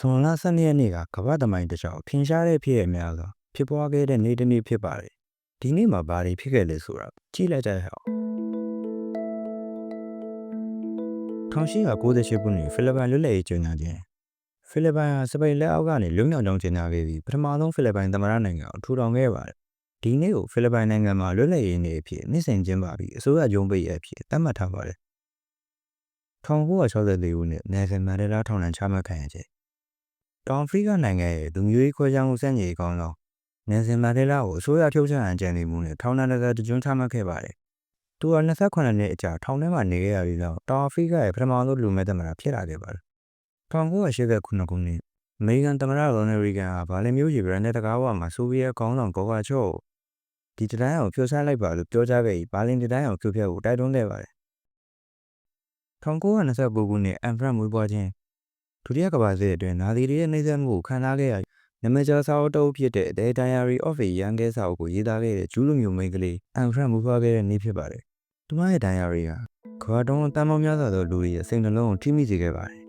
ဇွန်လ12ရက်နေ့ကကမ္ဘာ့သမိုင်းတစ်လျှောက်ထင်ရှားတဲ့ဖြစ်ရများစွာဖြစ်ပွားခဲ့တဲ့နေ့တစ်နေ့ဖြစ်ပါတယ်။ဒီနေ့မှာဘာတွေဖြစ်ခဲ့လဲဆိုတာကြည့်လိုက်ကြရအောင်။1898ခုနှစ်ဖိလစ်ပိုင်လွတ်လပ်ရေးကြေညာခြင်းဖိလစ်ပိုင်ဟာစပိန်လက်အောက်ကနေလွတ်မြောက်ကြောင်းကြေညာခဲ့ပြီးပထမဆုံးဖိလစ်ပိုင်သမ္မတနိုင်ငံကိုထူထောင်ခဲ့ပါတယ်။ဒီနေ့ကိုဖိလစ်ပိုင်နိုင်ငံမှာလွတ်လပ်ရေးနေ့အဖြစ်နှစ်စဉ်ကျင်းပပြီးအစိုးရရုံးပိတ်ရက်အဖြစ်သတ်မှတ်ထားပါတယ်။1964ခုနှစ်နယ်ဆင်မန်ဒလာထောင်ဒဏ်ချမှတ်ခံရခြင်း တောင်အာဖရိကနိုင်ငံရဲ့လူမျိုးရေးခွဲခြားမှုစံ့ကြေကောင်းဆောင်နယ်ဆင်မန်ဒလာကိုအစိုးရဖြုတ်ချအကြံပေးမှုနဲ့ထောင်ဒဏ်တစ်သက်တကြွချမှတ်ခဲ့ပါတယ်။သူဟာ28နှစ်အကြာထောင်ထဲမှာနေခဲ့ရပြီးတော့တောင်အာဖရိကရဲ့ပထမဆုံးလူမဲ့သမ္မတဖြစ်လာခဲ့ပါတယ်။1989ခုနှစ်အမေရိကန်သမ္မတရိုနယ်ရီဂန်ဟာဘာလင်မျိုးရေဗရန်တဲ့တကားဝမှာဆိုဗီယက်ခေါင်းဆောင်ဂေါ်ဘာချော့ဒီတတိုင်းအောင်ဖြိုဆန်းလိုက်ပါလို့ပြောကြားခဲ့ပြီးဘာလင်တတိုင်းအောင်ဖြိုဖျက်ဖို့တိုက်တွန်းခဲ့ပါတယ်။1929ခုနှစ်အန်ဖရန့်မွေးဖွားခြင်း ဒုတိယကမ္ဘာစစ်အတွင်းနာဇီတွေရဲ့နှိမ့်ဆက်မှုကိုခံစားခဲ့ရနမကျော်စာအုပ်တအုပ်ဖြစ်တဲ့ The Diary of a Young Girl စာအုပ်ကိုရေးသားခဲ့တဲ့ဂျူးလူမျိုးမိန်းကလေးအန်ဖရန့်မူဖွားခဲ့တဲ့နေ့ဖြစ်ပါတယ်။သူမရဲ့ diary ဟာကမ္ဘာတုံးတန်ပေါင်းများစွာသောလူတွေရဲ့စိတ်နှလုံးကိုထိမိစေခဲ့ပါတယ်